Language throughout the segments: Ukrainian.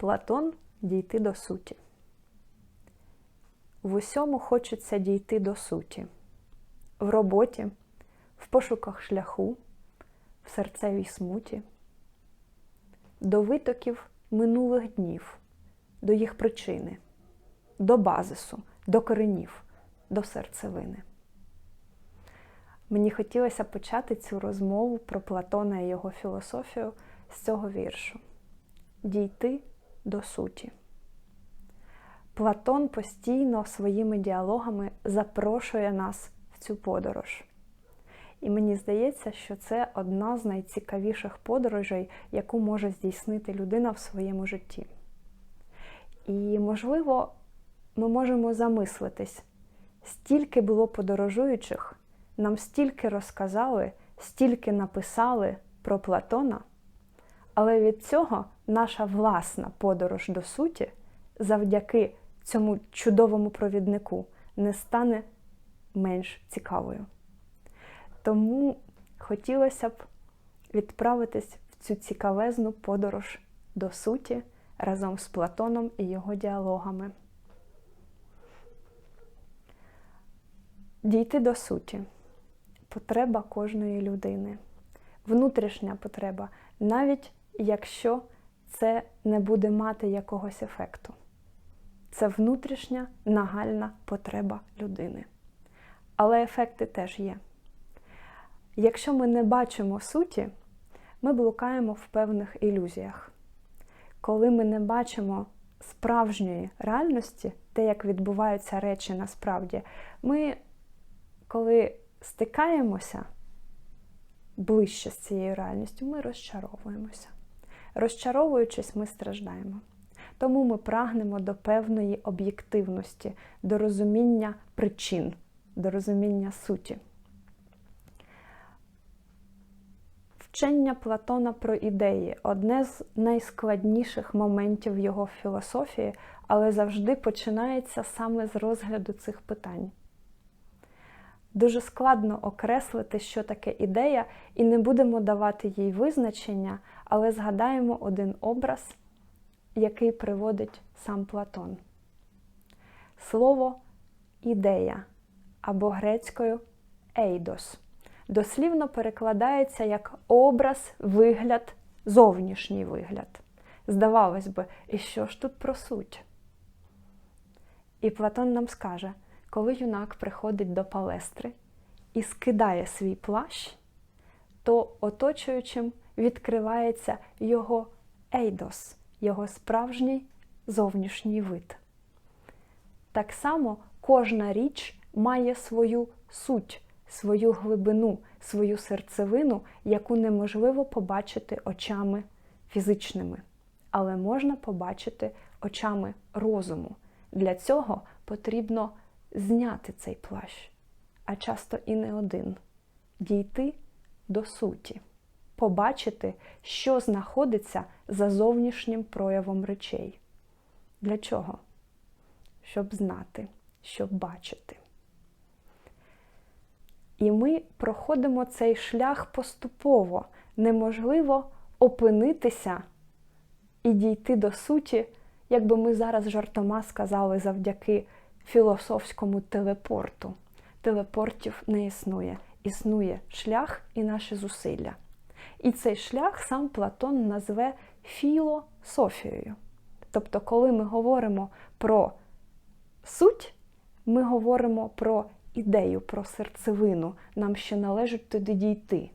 Платон дійти до суті. В усьому хочеться дійти до суті, в роботі, в пошуках шляху, в серцевій смуті, до витоків минулих днів, до їх причини, до базису, до коренів, до серцевини. Мені хотілося почати цю розмову про Платона і його філософію з цього віршу Дійти до суті. Платон постійно своїми діалогами запрошує нас в цю подорож. І мені здається, що це одна з найцікавіших подорожей, яку може здійснити людина в своєму житті. І, можливо, ми можемо замислитись, стільки було подорожуючих, нам стільки розказали, стільки написали про Платона, але від цього наша власна подорож до суті завдяки цьому чудовому провіднику не стане менш цікавою. Тому хотілося б відправитись в цю цікавезну подорож до суті разом з Платоном і його діалогами. Дійти до суті потреба кожної людини, внутрішня потреба, навіть якщо це не буде мати якогось ефекту. Це внутрішня нагальна потреба людини. Але ефекти теж є. Якщо ми не бачимо суті, ми блукаємо в певних ілюзіях. Коли ми не бачимо справжньої реальності, те, як відбуваються речі насправді, ми, коли стикаємося ближче з цією реальністю, ми розчаровуємося. Розчаровуючись, ми страждаємо. Тому ми прагнемо до певної об'єктивності, до розуміння причин, до розуміння суті. Вчення Платона про ідеї одне з найскладніших моментів його філософії, але завжди починається саме з розгляду цих питань. Дуже складно окреслити, що таке ідея, і не будемо давати їй визначення, але згадаємо один образ, який приводить сам Платон. Слово ідея або грецькою ейдос дослівно перекладається як образ, вигляд, зовнішній вигляд. Здавалось би, і що ж тут про суть? І Платон нам скаже, коли юнак приходить до палестри і скидає свій плащ, то оточуючим відкривається його ейдос, його справжній зовнішній вид. Так само кожна річ має свою суть, свою глибину, свою серцевину, яку неможливо побачити очами фізичними, але можна побачити очами розуму. Для цього потрібно зняти цей плащ, а часто і не один, дійти до суті, побачити, що знаходиться за зовнішнім проявом речей. Для чого? Щоб знати, щоб бачити. І ми проходимо цей шлях поступово. Неможливо опинитися і дійти до суті, як би ми зараз жартома сказали завдяки філософському телепорту. Телепортів не існує. Існує шлях і наші зусилля. І цей шлях сам Платон назве філософією. Тобто, коли ми говоримо про суть, ми говоримо про ідею, про серцевину, нам ще належить туди дійти.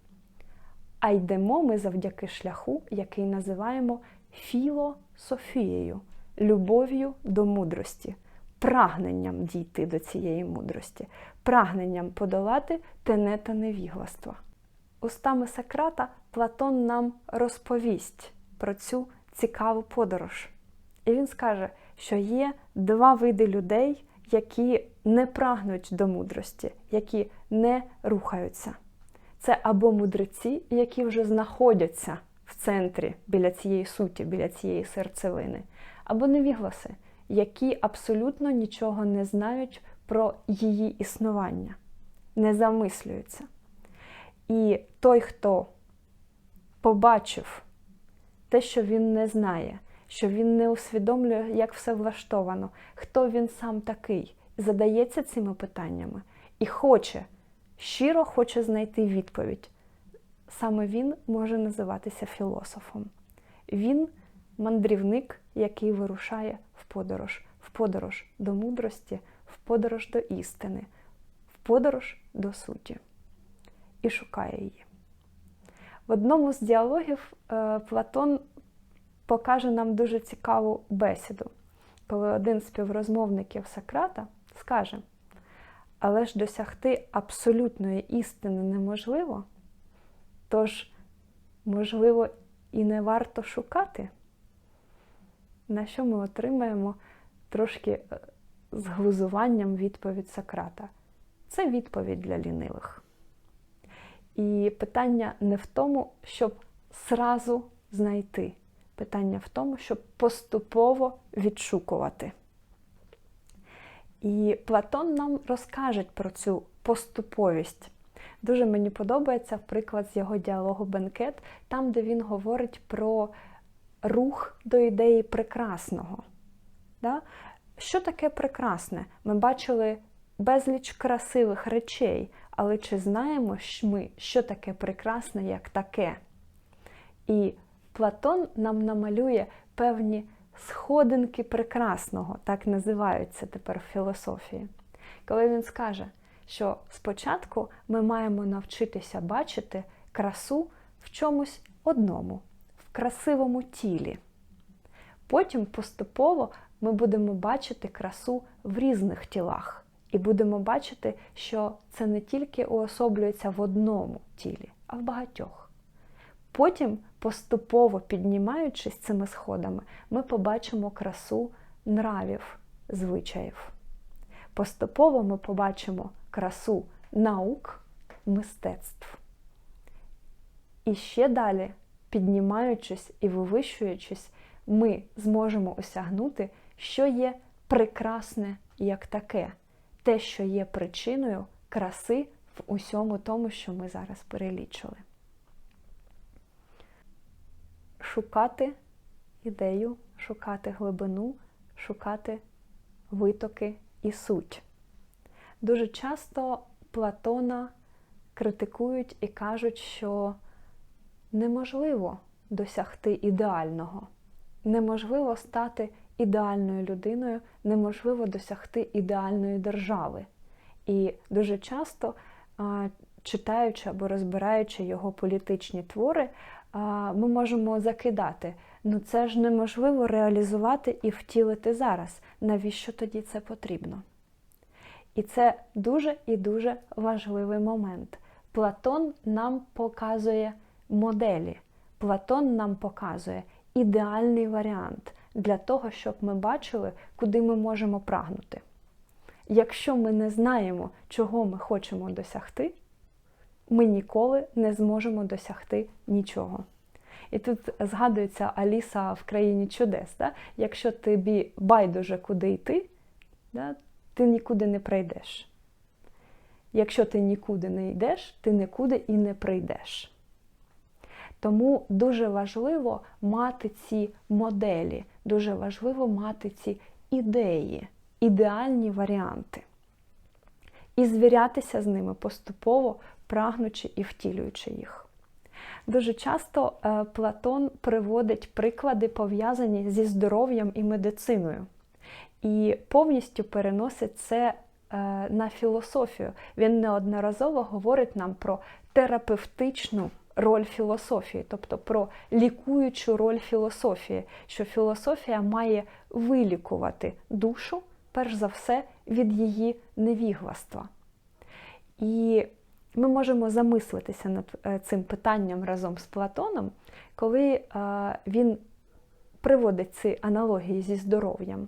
А йдемо ми завдяки шляху, який називаємо філософією, любов'ю до мудрості, прагненням дійти до цієї мудрості, прагненням подолати тене та невігластво. Устами Сократа Платон нам розповість про цю цікаву подорож. І він скаже, що є два види людей, які не прагнуть до мудрості, які не рухаються. Це або мудреці, які вже знаходяться в центрі біля цієї суті, біля цієї серцевини, або невігласи, які абсолютно нічого не знають про її існування, не замислюються. І той, хто побачив те, що він не знає, що він не усвідомлює, як все влаштовано, хто він сам такий, задається цими питаннями і хоче, щиро хоче знайти відповідь. Саме він може називатися філософом. Він мандрівник, який вирушає в подорож, в подорож до мудрості, в подорож до істини, в подорож до суті і шукає її. В одному з діалогів е, Платон покаже нам дуже цікаву бесіду, коли один з співрозмовників Сократа скаже: але ж досягти абсолютної істини неможливо, тож, можливо, і не варто шукати, на що ми отримаємо трошки е, з глузуванням відповідь Сократа. Це відповідь для лінивих. І питання не в тому, щоб зразу знайти. Питання в тому, щоб поступово відшукувати. І Платон нам розкаже про цю поступовість. Дуже мені подобається приклад з його діалогу Бенкет, там, де він говорить про рух до ідеї прекрасного. Да? Що таке прекрасне? Ми бачили безліч красивих речей, але чи знаємо ми, що таке прекрасне як таке? І Платон нам намалює певні сходинки прекрасного, так називаються тепер в філософії. Коли він скаже, що спочатку ми маємо навчитися бачити красу в чомусь одному, в красивому тілі. Потім поступово ми будемо бачити красу в різних тілах. І будемо бачити, що це не тільки уособлюється в одному тілі, а в багатьох. Потім, поступово піднімаючись цими сходами, ми побачимо красу нравів, звичаїв. Поступово ми побачимо красу наук, мистецтв. І ще далі, піднімаючись і вивищуючись, ми зможемо осягнути, що є прекрасне як таке те, що є причиною краси в усьому тому, що ми зараз перелічили. Шукати ідею, шукати глибину, шукати витоки і суть. Дуже часто Платона критикують і кажуть, що неможливо досягти ідеального, неможливо стати ідеальною людиною неможливо досягти ідеальної держави. І дуже часто, читаючи або розбираючи його політичні твори, ми можемо закидати. Ну це ж неможливо реалізувати і втілити зараз. Навіщо тоді це потрібно? І це дуже і дуже важливий момент. Платон нам показує моделі. Платон нам показує ідеальний варіант для того, щоб ми бачили, куди ми можемо прагнути. Якщо ми не знаємо, чого ми хочемо досягти, ми ніколи не зможемо досягти нічого. І тут згадується Аліса в країні чудес. Да? Якщо тобі байдуже куди йти, да, ти нікуди не прийдеш. Якщо ти нікуди не йдеш, ти нікуди і не прийдеш. Тому дуже важливо мати ці моделі, дуже важливо мати ці ідеї, ідеальні варіанти. І звірятися з ними поступово, прагнучи і втілюючи їх. Дуже часто е, Платон приводить приклади, пов'язані зі здоров'ям і медициною. І повністю переносить це е, на філософію. Він неодноразово говорить нам про терапевтичну роль філософії, тобто про лікуючу роль філософії, що філософія має вилікувати душу, перш за все, від її невігластва. І ми можемо замислитися над е, цим питанням разом з Платоном, коли е, він приводить ці аналогії зі здоров'ям.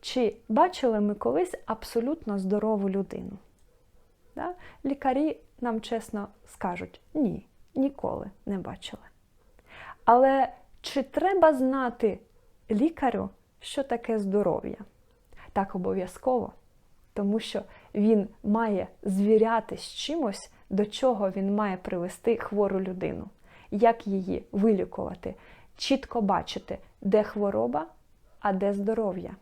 Чи бачили ми колись абсолютно здорову людину? Лікарі нам чесно скажуть ні ніколи не бачили. Але чи треба знати лікарю, що таке здоров'я? Так обов'язково, тому що він має звіряти з чимось, до чого він має привести хвору людину, як її вилікувати, чітко бачити, де хвороба, а де здоров'я.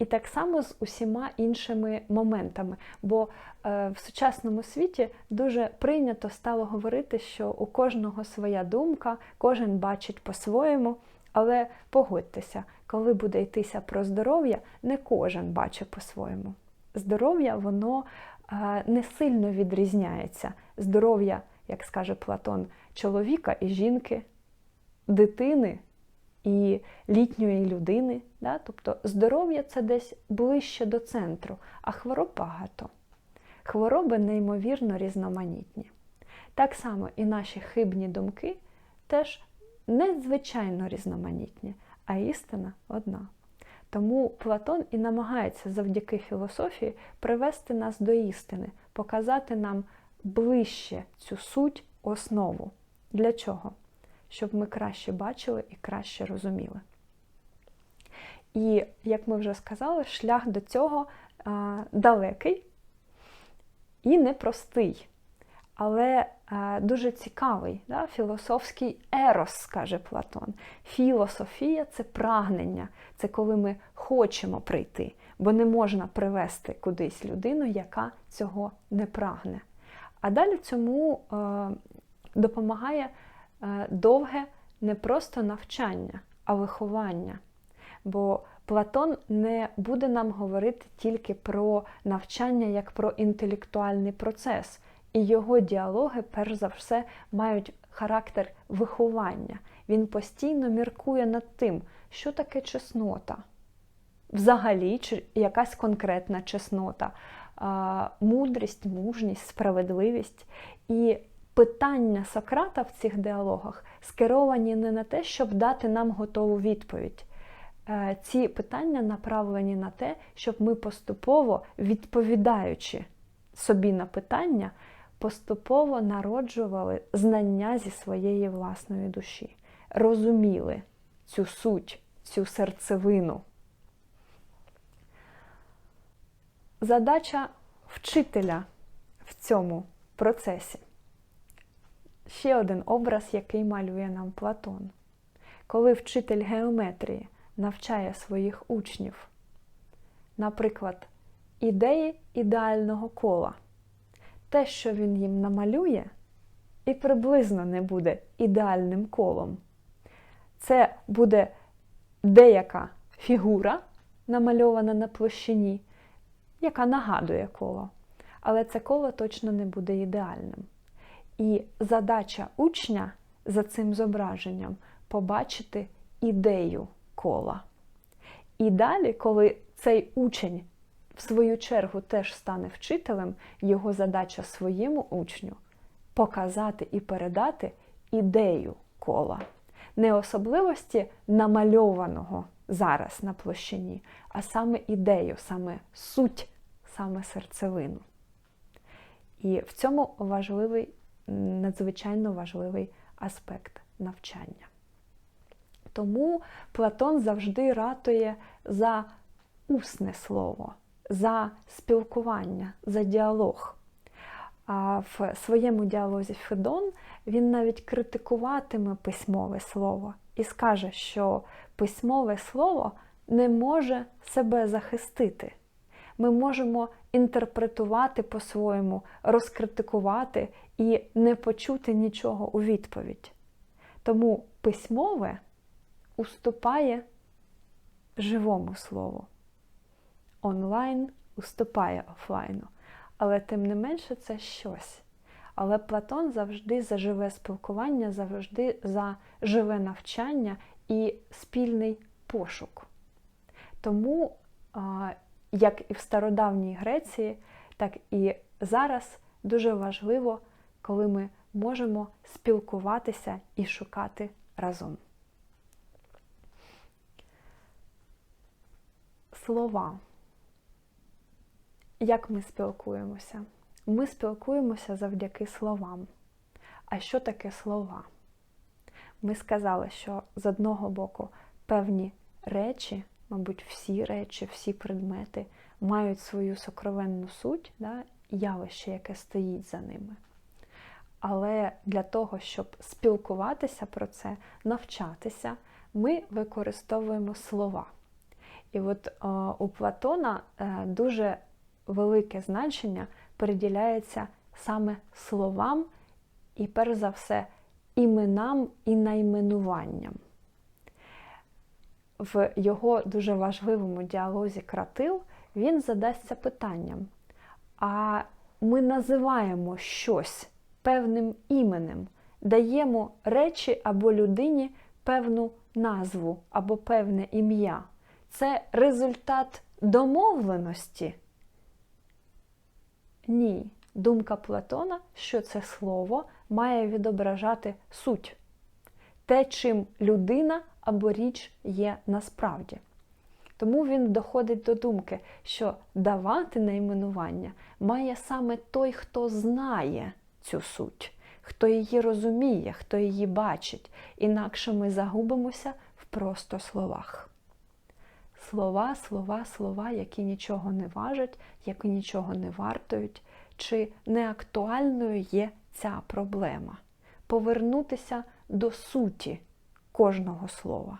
І так само з усіма іншими моментами. Бо е, в сучасному світі дуже прийнято стало говорити, що у кожного своя думка, кожен бачить по-своєму. Але погодьтеся, коли буде йтися про здоров'я, не кожен бачить по-своєму. Здоров'я, воно е, не сильно відрізняється. Здоров'я, як скаже Платон, чоловіка і жінки, дитини і літньої людини. Да? Тобто здоров'я це десь ближче до центру, а хвороб багато. Хвороби неймовірно різноманітні. Так само і наші хибні думки теж незвичайно різноманітні, а істина одна. Тому Платон і намагається завдяки філософії привести нас до істини, показати нам ближче цю суть, основу. Для чого? Щоб ми краще бачили і краще розуміли. І, як ми вже сказали, шлях до цього а, далекий і непростий але е, дуже цікавий, да? філософський ерос, скаже Платон. Філософія це прагнення, це коли ми хочемо прийти, бо не можна привести кудись людину, яка цього не прагне. А далі цьому е, допомагає довге не просто навчання, а виховання. Бо Платон не буде нам говорити тільки про навчання як про інтелектуальний процес. І його діалоги, перш за все, мають характер виховання. Він постійно міркує над тим, що таке чеснота. Взагалі, чи якась конкретна чеснота, мудрість, мужність, справедливість. І питання Сократа в цих діалогах скеровані не на те, щоб дати нам готову відповідь. Е, ці питання направлені на те, щоб ми поступово відповідаючи собі на питання, поступово народжували знання зі своєї власної душі, розуміли цю суть, цю серцевину. Задача вчителя в цьому процесі. Ще один образ, який малює нам Платон. Коли вчитель геометрії навчає своїх учнів, наприклад, ідеї ідеального кола те, що він їм намалює, і приблизно не буде ідеальним колом. Це буде деяка фігура, намальована на площині, яка нагадує коло. Але це коло точно не буде ідеальним. І задача учня за цим зображенням побачити ідею кола. І далі, коли цей учень в свою чергу теж стане вчителем, його задача своєму учню показати і передати ідею кола, не особливості намальованого зараз на площині, а саме ідею, саме суть, саме серцевину. І в цьому важливий, надзвичайно важливий аспект навчання. Тому Платон завжди ратує за усне слово, за спілкування, за діалог. А в своєму діалозі Федон він навіть критикуватиме письмове слово і скаже, що письмове слово не може себе захистити. Ми можемо інтерпретувати по-своєму, розкритикувати і не почути нічого у відповідь. Тому письмове уступає живому слову онлайн уступає офлайну. Але тим не менше це щось. Але Платон завжди за живе спілкування, завжди за живе навчання і спільний пошук. Тому, як і в стародавній Греції, так і зараз дуже важливо, коли ми можемо спілкуватися і шукати разом. Слова. Як ми спілкуємося? Ми спілкуємося завдяки словам. А що таке слова? Ми сказали, що з одного боку певні речі, мабуть, всі речі, всі предмети мають свою сокровенну суть, да, явище, яке стоїть за ними. Але для того, щоб спілкуватися про це, навчатися, ми використовуємо слова. І от е, у Платона е, дуже велике значення приділяється саме словам і, перш за все, іменам і найменуванням. В його дуже важливому діалозі кратил він задасться питанням: а ми називаємо щось певним іменем, даємо речі або людині певну назву або певне ім'я. Це результат домовленості? Ні. Думка Платона, що це слово має відображати суть, те, чим людина або річ є насправді. Тому він доходить до думки, що давати найменування має саме той, хто знає цю суть, хто її розуміє, хто її бачить, інакше ми загубимося в просто словах. Слова, слова, слова, які нічого не важать, які нічого не вартують, чи неактуальною є ця проблема. Повернутися до суті кожного слова.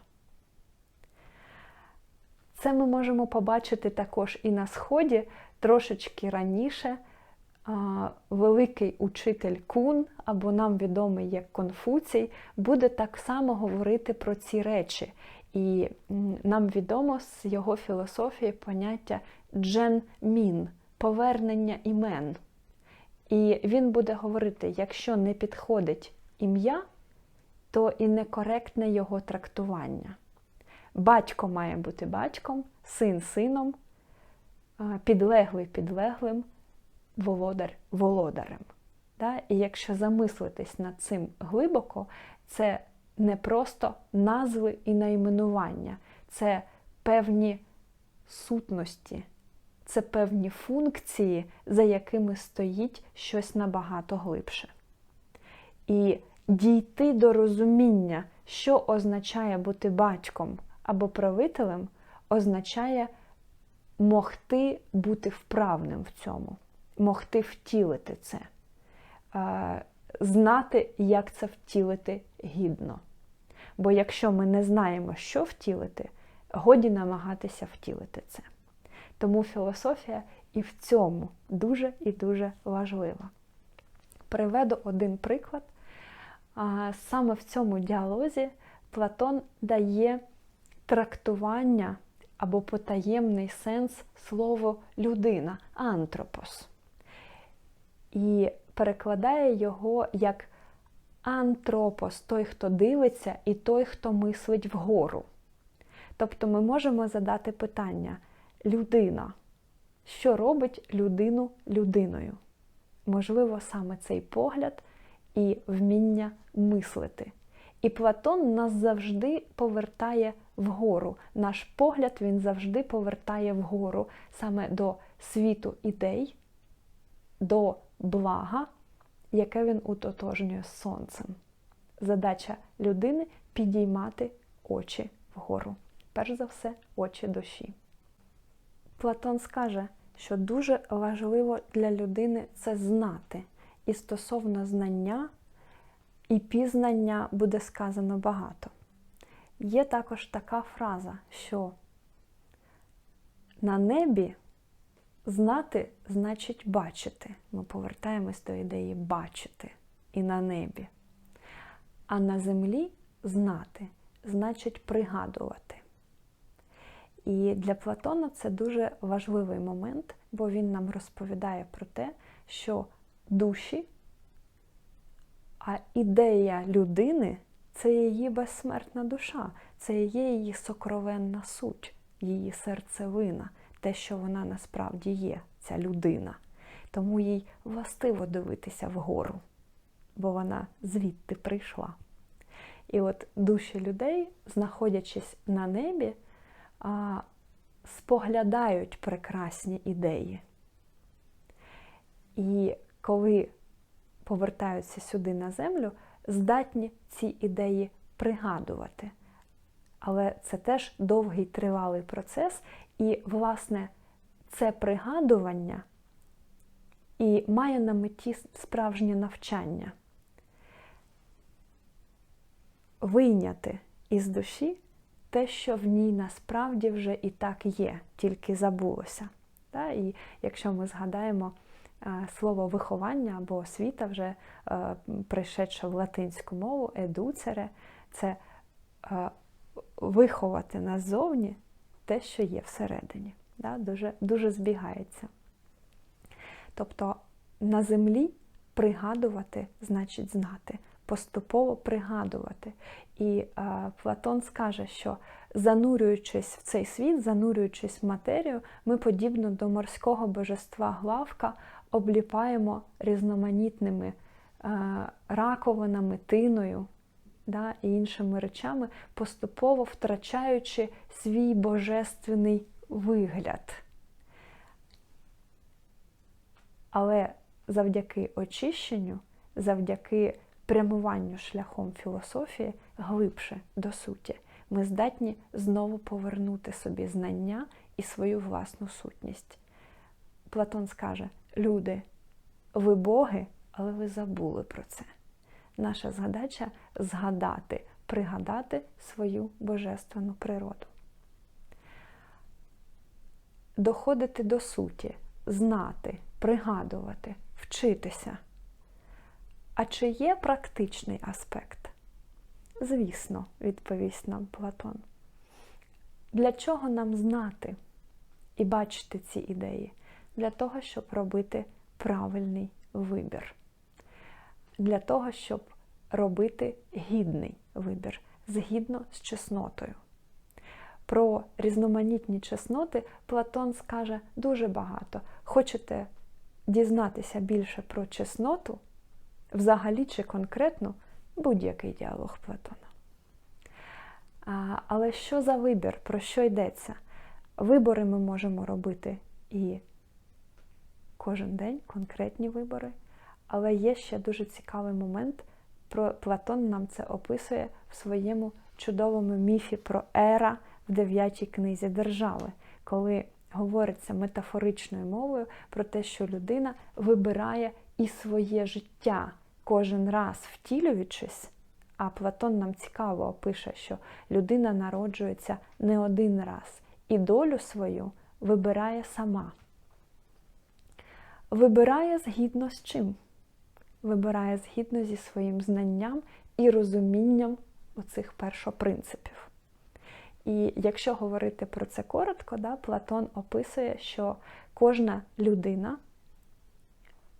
Це ми можемо побачити також і на Сході трошечки раніше. Великий учитель Кун, або нам відомий як Конфуцій, буде так само говорити про ці речі. І нам відомо з його філософії поняття джен-мін повернення імен. І він буде говорити: якщо не підходить ім'я, то і некоректне його трактування. Батько має бути батьком, син сином, підлеглий підлеглим, володар володарем. І якщо замислитись над цим глибоко, це не просто назви і найменування, це певні сутності, це певні функції, за якими стоїть щось набагато глибше. І дійти до розуміння, що означає бути батьком або правителем, означає могти бути вправним в цьому, могти втілити це, знати, як це втілити гідно. Бо якщо ми не знаємо, що втілити, годі намагатися втілити це. Тому філософія і в цьому дуже і дуже важлива. Приведу один приклад. Саме в цьому діалозі Платон дає трактування або потаємний сенс слово людина антропос. І перекладає його як антропос той, хто дивиться, і той, хто мислить вгору. Тобто ми можемо задати питання: людина, що робить людину людиною? Можливо, саме цей погляд і вміння мислити. І Платон нас завжди повертає вгору. Наш погляд він завжди повертає вгору саме до світу ідей, до блага, яке він утотожнює з сонцем. Задача людини підіймати очі вгору. Перш за все, очі душі. Платон скаже, що дуже важливо для людини це знати. І стосовно знання і пізнання буде сказано багато. Є також така фраза, що на небі знати значить бачити. Ми повертаємось до ідеї бачити і на небі. А на землі знати значить пригадувати. І для Платона це дуже важливий момент, бо він нам розповідає про те, що душі, а ідея людини це її безсмертна душа, це є її сокровенна суть, її серцевина, те, що вона насправді є, ця людина. Тому їй властиво дивитися вгору, бо вона звідти прийшла. І от душі людей, знаходячись на небі, споглядають прекрасні ідеї. І коли повертаються сюди на землю, здатні ці ідеї пригадувати. Але це теж довгий тривалий процес, і, власне, це пригадування і має на меті справжнє навчання. вийняти із душі те, що в ній насправді вже і так є, тільки забулося. І якщо ми згадаємо слово виховання або освіта, вже е, прийшедше в латинську мову, едуцере, це е, виховати назовні те, що є всередині. Да? Дуже, Дуже збігається. Тобто на землі пригадувати значить знати, поступово пригадувати. І е, Платон скаже, що занурюючись в цей світ, занурюючись в матерію, ми, подібно до морського божества главка, обліпаємо різноманітними е, раковинами, тиною да, і іншими речами, поступово втрачаючи свій божественний вигляд. Але завдяки очищенню, завдяки прямуванню шляхом філософії глибше до суті, ми здатні знову повернути собі знання і свою власну сутність. Платон скаже: люди, ви боги, але ви забули про це. Наша задача згадати, пригадати свою божественну природу. Доходити до суті, знати, пригадувати, вчитися. А чи є практичний аспект? Звісно, відповість нам Платон. Для чого нам знати і бачити ці ідеї? Для того, щоб робити правильний вибір. Для того, щоб робити гідний вибір, згідно з чеснотою. Про різноманітні чесноти Платон скаже дуже багато. Хочете дізнатися більше про чесноту? взагалі чи конкретно будь-який діалог Платона. А, Але що за вибір? Про що йдеться? Вибори ми можемо робити і кожен день конкретні вибори. Але є ще дуже цікавий момент. Про Платон нам це описує в своєму чудовому міфі про ера в дев'ятій книзі держави, коли говориться метафоричною мовою про те, що людина вибирає і своє життя кожен раз втілюючись, а Платон нам цікаво опише, що людина народжується не один раз і долю свою вибирає сама. Вибирає згідно з чим? Вибирає згідно зі своїм знанням і розумінням оцих першопринципів. І якщо говорити про це коротко, да, Платон описує, що кожна людина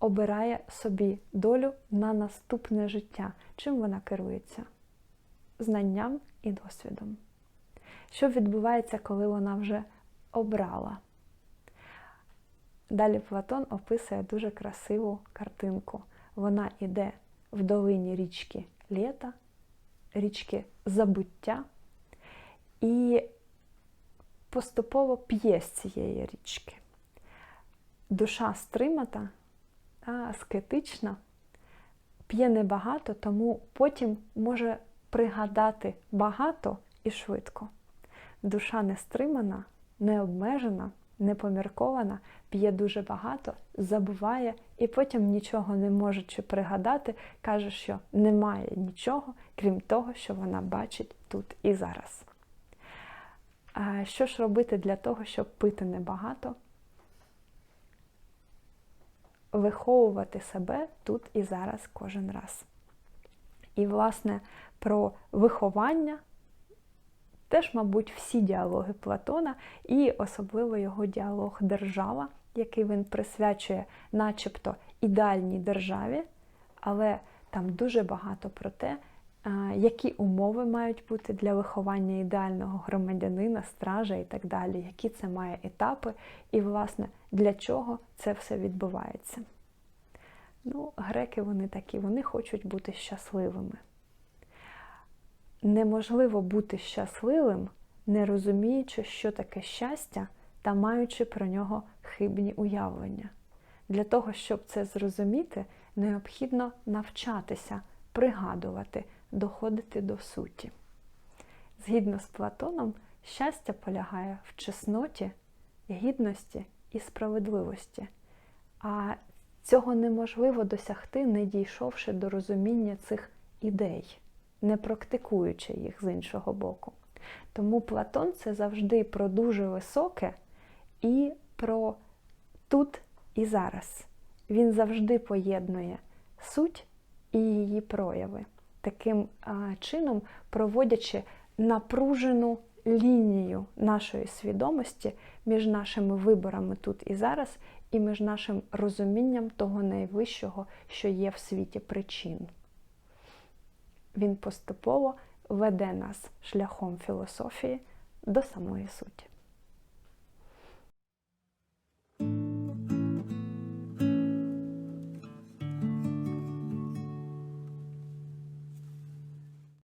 обирає собі долю на наступне життя. Чим вона керується? Знанням і досвідом. Що відбувається, коли вона вже обрала? Далі Платон описує дуже красиву картинку. Вона йде в долині річки Лєта, річки забуття, і поступово п'є з цієї річки. Душа стримата аскетична, п'є небагато, тому потім може пригадати багато і швидко. Душа не стримана, не обмежена, не поміркована, п'є дуже багато, забуває і потім нічого не можучи пригадати, каже, що немає нічого, крім того, що вона бачить тут і зараз. Що ж робити для того, щоб пити небагато? виховувати себе тут і зараз кожен раз. І, власне, про виховання теж, мабуть, всі діалоги Платона, і особливо його діалог держава, який він присвячує начебто ідеальній державі, але там дуже багато про те, які умови мають бути для виховання ідеального громадянина, стража і так далі, які це має етапи, і, власне, для чого це все відбувається. Ну, греки вони такі, вони хочуть бути щасливими. Неможливо бути щасливим, не розуміючи, що таке щастя, та маючи про нього хибні уявлення. Для того, щоб це зрозуміти, необхідно навчатися, пригадувати доходити до суті. Згідно з Платоном, щастя полягає в чесноті, гідності і справедливості. А цього неможливо досягти, не дійшовши до розуміння цих ідей. Не практикуючи їх з іншого боку. Тому Платон це завжди про дуже високе і про тут і зараз. Він завжди поєднує суть і її прояви, таким чином проводячи напружену лінію нашої свідомості між нашими виборами тут і зараз, і між нашим розумінням того найвищого, що є в світі причин. Він поступово веде нас шляхом філософії до самої суті.